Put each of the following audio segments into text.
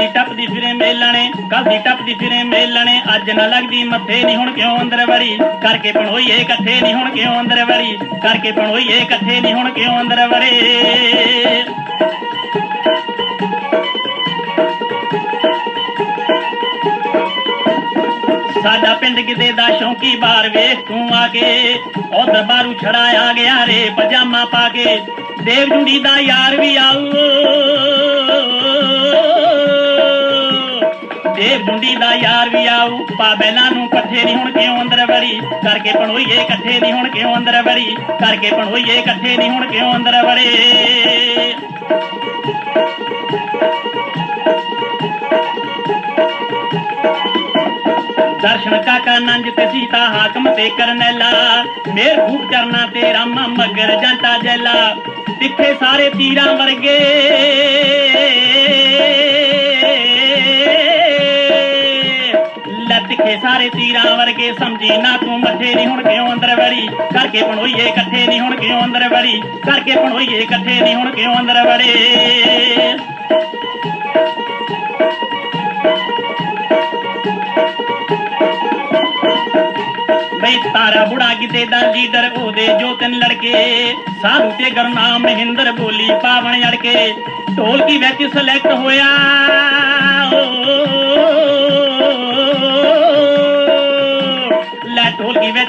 ਹਲਦੀ ਟੱਪਦੀ ਫਿਰੇ ਮੇਲਣੇ ਅੱਜ ਨਾ ਲੱਗਦੀ ਮੱਥੇ ਨਹੀਂ ਹੁਣ ਕਿਉਂ ਅੰਦਰ ਵੜੀ? ਕਰਕੇ ਪਣੋਈਏ ਇਕੱਠੇ ਨਹੀਂ ਹੁਣ ਕਿਉਂ ਅੰਦਰ ਵੜੀ? ਕਰਕੇ ਪਣੋਈਏ ਇਕੱਠੇ ਨਹੀਂ ਹੁਣ ਕਿਉਂ ਅੰਦਰ ਵੜੇ? ਸਾਡਾ ਪਿੰਡ ਕਿਤੇ ਦਾ ਸ਼ੌਂਕੀ ਬਾਰ ਵੇਖ, ਤੂੰ ਆ ਕੇ ਉਹ ਦਰਬਾਰੂ ਛੜਾਇਆ ਗਿਆ ਰੇ, ਪਜਾਮਾ ਪਾ ਕੇ। ਦੇਵ ਜੁੰਡੀ ਦਾ ਯਾਰ ਵੀ ਆਊ। ਦੇਵ ਜੁੰਡੀ ਦਾ ਯਾਰ ਵੀ ਆਊ, ਪਾ ਬੈਲਾਂ ਨੂੰ ਇਕੱਠੇ ਨਹੀਂ ਹੁਣ ਕਿਉਂ ਅੰਦਰ ਵੜੀ ਕਰਕੇ ਪਣੋਈਏ ਇਕੱਠੇ ਨਹੀਂ ਹੁਣ ਕਿਉਂ ਅੰਦਰ ਵੜੀ ਕਰਕੇ ਪਣੋਈਏ ਇਕੱਠੇ ਨਹੀਂ ਹੁਣ ਕਿਉਂ ਅੰਦਰ ਵੜੇ ਦਰਸ਼ਨ ਕਾਕਾ ਨੰਜ ਤੇ ਸੀਤਾ ਹਾਕਮ ਤੇ ਕਰਨੈਲਾ। ਮੇਰ ਭੂਪ ਚਰਨਾ ਤੇਰਾ ਰਾਮਾ ਮਗਰ ਜੰਟਾ ਜੈਲਾ। ਤਿੱਖੇ ਸਾਰੇ ਤੀਰਾਂ ਵਰਗੇ ਤਿੱਖੇ ਸਾਰੇ ਤੀਰਾਂ ਵਰਗੇ ਸਮਝੀ ਨਾ ਤੂੰ ਮੱਥੇ ਨਹੀਂ ਹੁਣ ਕਿਉਂ ਅੰਦਰ ਵੜੀ? ਕਰਕੇ ਪਣੋਈਏ ਇਕੱਠੇ ਨਹੀਂ ਹੁਣ ਕਿਉਂ ਅੰਦਰ ਵੜੀ? ਕਰਕੇ ਪਣੋਈਏ ਇਕੱਠੇ ਨਹੀਂ ਹੁਣ ਕਿਉਂ ਅੰਦਰ ਵੜੇ? ਬਈ ਤਾਰਾ ਬੁੜਾ ਕਿਤੇ ਦਾ ਲੀਡਰ ਉਹਦੇ ਜੋ ਤਿੰਨ ਲੜਕੇ। ਸਾਧੂ ਤੇ ਗਰਨਾਮ ਮਹਿੰਦਰ ਬੋਲੀ ਪਾਵਣ ਅੜਕੇ। ਢੋਲਕੀ ਵਿੱਚ ਸਿਲੈਕਟ ਹੋਇਆ।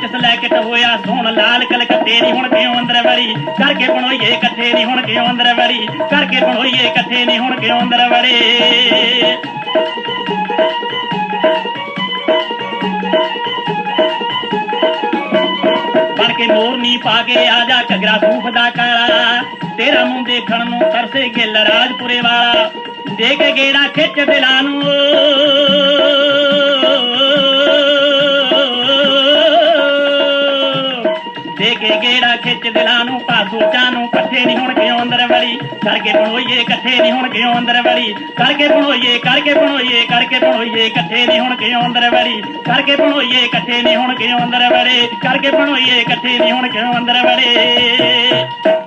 ਵਿੱਚ ਸਿਲੈਕਟ ਹੋਇਆ ਸੋਹਣ, ਲਾਲ ਕਲਕੱਤੇ ਨਹੀਂ ਹੁਣ ਕਿਉਂ ਅੰਦਰ ਵੜੀ? ਕਰਕੇ ਬਣੋਈਏ ਇਕੱਠੇ ਨਹੀਂ ਹੁਣ ਕਿਉਂ ਅੰਦਰ ਵੜੀ? ਕਰਕੇ ਬਣੋਈਏ ਇਕੱਠੇ ਨਹੀਂ ਹੁਣ ਕਿਉਂ ਅੰਦਰ ਵੜੇ? ਬਣ ਕੇ ਮੋਰਨੀ ਪਾ ਕੇ ਆ ਜਾ ਘਗਰਾ ਸੂਫ ਦਾ ਕਾਲਾ। ਤੇਰਾ ਮੂੰਹ ਦੇਖਣ ਨੂੰ ਤਰਸੇ ਗਿੱਲ ਰਾਜਪੁਰੇ ਵਾਲਾ। ਦੇ ਕੇ ਗੇੜਾ ਖਿੱਚ ਦਿਲਾਂ ਨੂੰ। ਦੇ ਕੇ ਗੇੜਾ ਖਿੱਚ ਦਿਲਾਂ ਨੂੰ? ਪਾਸੋਚਾਂ ਨੂੰ ਇਕੱਠੇ ਨਹੀਂ ਹੁਣ ਕਿਉਂ ਅੰਦਰ ਵੜੀ? ਕਰਕੇ ਬਣੋਈਏ, ਇਕੱਠੇ ਨਹੀਂ ਹੁਣ ਕਿਉਂ ਅੰਦਰ ਵੜੀ? ਕਰਕੇ ਬਣੋਈਏ ਕਰਕੇ ਬਣੋਈਏ ਕਰਕੇ ਬਣੋਈਏ, ਇਕੱਠੇ ਨਹੀਂ ਹੁਣ ਕਿਉਂ ਅੰਦਰ ਵੜੀ? ਕਰਕੇ ਬਣੋਈਏ, ਇਕੱਠੇ ਨਹੀਂ ਹੁਣ ਕਿਉਂ ਅੰਦਰ ਵੜੇ? ਕਰਕੇ ਬਣੋਈਏ, ਇਕੱਠੇ ਨਹੀਂ ਹੁਣ ਕਿਉਂ ਅੰਦਰ ਵੜੇ?